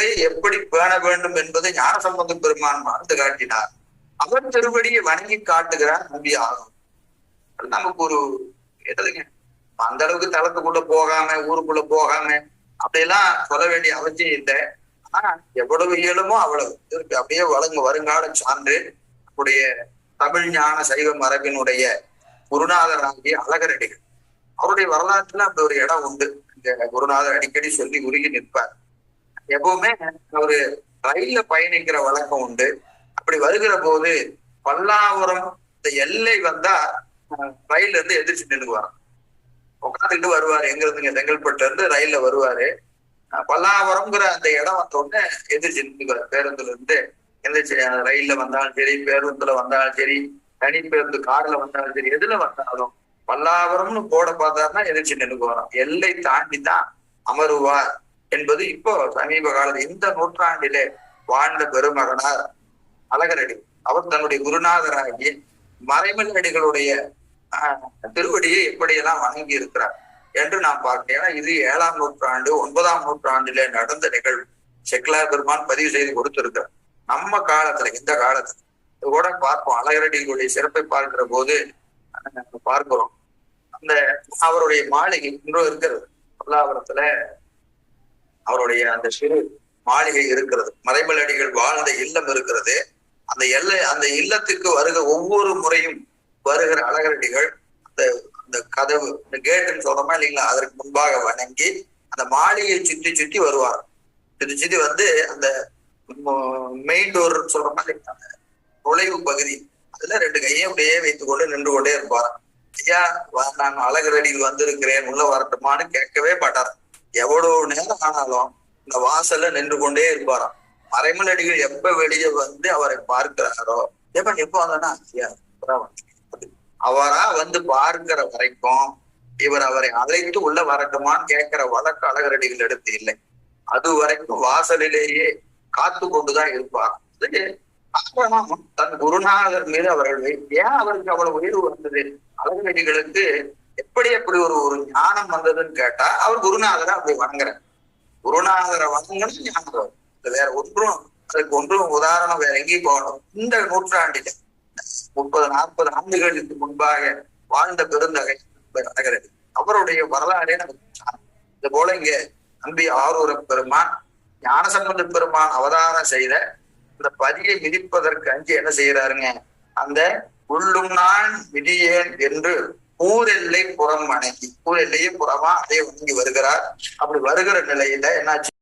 முறையை எப்படி பேண வேண்டும் என்பதை ஞானசம்பந்த பெருமான் வாழ்ந்து காட்டினார். அவர் திருவடியை வணங்கி காட்டுகிறார் நம்பி ஆகும். நமக்கு ஒரு என்னதுங்க? அந்த அளவுக்கு தளத்துக்குள்ள போகாம ஊருக்குள்ள போகாம அப்படியெல்லாம் சொல்ல வேண்டிய அவசியம் இல்லை. ஆனா எவ்வளவு இயலுமோ அவ்வளவு. இருக்கு அப்படியே வழங்க வருங்கால சான்று நம்முடைய தமிழ் ஞான சைவ மரபினுடைய குருநாதராகிய அழகரடிகள். அவருடைய வரலாற்றுல அப்படி ஒரு இடம் உண்டு. இந்த குருநாதர் அடிக்கடி சொல்லி உருகி நிற்பார். எப்பவுமே அவரு ரயில்ல பயணிக்கிற வழக்கம் உண்டு. அப்படி வருகிற போது பல்லாவரம் இந்த எல்லை வந்தா அஹ், ரயில்ல இருந்து எதிர்த்து நின்றுவாராம் உட்காந்துட்டு வருவாரு. எங்க இருந்துங்க இருந்து ரயில்ல வருவாரு. பல்லாவரம்ங்கிற அந்த இடம் வந்த உடனே எதிர்த்து நின்றுவார் பேருந்துல இருந்து எந்திரிச்சு ரயில்ல வந்தாலும் சரி பேருந்துல வந்தாலும் சரி தனி பேருந்து கார்ல வந்தாலும் சரி எதுல வந்தாலும் பல்லாவரம்னு போட பார்த்தாருன்னா எதிர்த்து நின்றுக்கு வரோம் எல்லை தாண்டி தான் அமருவார். என்பது இப்போ சமீப காலத்து இந்த நூற்றாண்டிலே வாழ்ந்த பெருமகனார் அழகரடி. அவர் தன்னுடைய குருநாதராகி மறைமலடிகளுடைய ஆஹ், திருவடியை எப்படியெல்லாம் வணங்கி இருக்கிறார் என்று நான் பார்க்கிறேன் ஏன்னா இது ஏழாம் நூற்றாண்டு ஒன்பதாம் நூற்றாண்டிலே நடந்த நிகழ்வு. செக்லார் பெருமான் பதிவு செய்து கொடுத்திருக்கிறார். நம்ம காலத்துல இந்த காலத்துல இது கூட பார்ப்போம். அழகரடிகளுடைய சிறப்பை பார்க்கிற போது பார்க்கிறோம். அந்த அவருடைய மாளிகை இன்றும் இருக்கிறது. பல்லாவரத்துல அவருடைய அந்த சிறு மாளிகை இருக்கிறது. மறைமலடிகள் வாழ்ந்த இல்லம் இருக்கிறது. அந்த எல்லை அந்த இல்லத்துக்கு வருக ஒவ்வொரு முறையும் வருகிற அழகரடிகள் அந்த அந்த கதவு இந்த கேட்டுன்னு சொல்றோமா இல்லைங்களா? அதற்கு முன்பாக வணங்கி அந்த மாளிகையை சுற்றி சுற்றி வருவார். சுற்றி சுற்றி வந்து அந்த மெயின் டோர் சொல்றோமா இல்லைங்களா? அந்த நுழைவு பகுதி. அதுல ரெண்டு கையும் அப்படியே வைத்துக் கொண்டு நின்று கொண்டே இருப்பார். ஐயா நான் அழகரடியில் வந்திருக்கிறேன். உள்ள வரட்டுமான்னு கேட்கவே மாட்டார். எவ்வளவு நேரம் ஆனாலும் இந்த வாசல்ல நின்று கொண்டே இருப்பாராம். மறைமலடிகள் எப்ப வெளியே வந்து அவரை பார்க்கிறாரோ எப்ப எப்ப வந்தனா ஐயா அவரா வந்து பார்க்கிற வரைக்கும் இவர் அவரை அழைத்து உள்ள வரட்டுமான்னு கேட்கிற வழக்கு அழகரடிகள் எடுத்து இல்லை. அது வரைக்கும் வாசலிலேயே காத்து கொண்டுதான் இருப்பார். காரணம் தன் குருநாதர் மீது அவர்கள் ஏன் அவருக்கு அவ்வளவு உயர்வு வந்தது? அழகரடிகளுக்கு எப்படி எப்படி ஒரு ஒரு ஞானம் வந்ததுன்னு கேட்டா அவர் குருநாதரை அப்படி வணங்குறாரு. குருநாதரை வணங்கணும் ஞானம். வேற ஒன்றும் அதுக்கு ஒன்றும் உதாரணம் வேற எங்கேயும் போகணும் இந்த நூற்றாண்டில முப்பது நாற்பது ஆண்டுகளுக்கு முன்பாக வாழ்ந்த பெருந்தகை அழகரடி அவருடைய வரலாறே நமக்கு இது போல இங்க நம்பி ஆரூர பெருமான் ஞானசம்பந்த பெருமான் அவதாரம் செய்த இந்த பதியை மிதிப்பதற்கு அஞ்சு என்ன செய்யறாருங்க அந்த உள்ளும் நான் விதியேன் என்று ஊரெல்லை புறம் வணங்கி ஊர் எல்லையே புறமா அதே வணங்கி வருகிறார். அப்படி வருகிற நிலையில என்னாச்சு?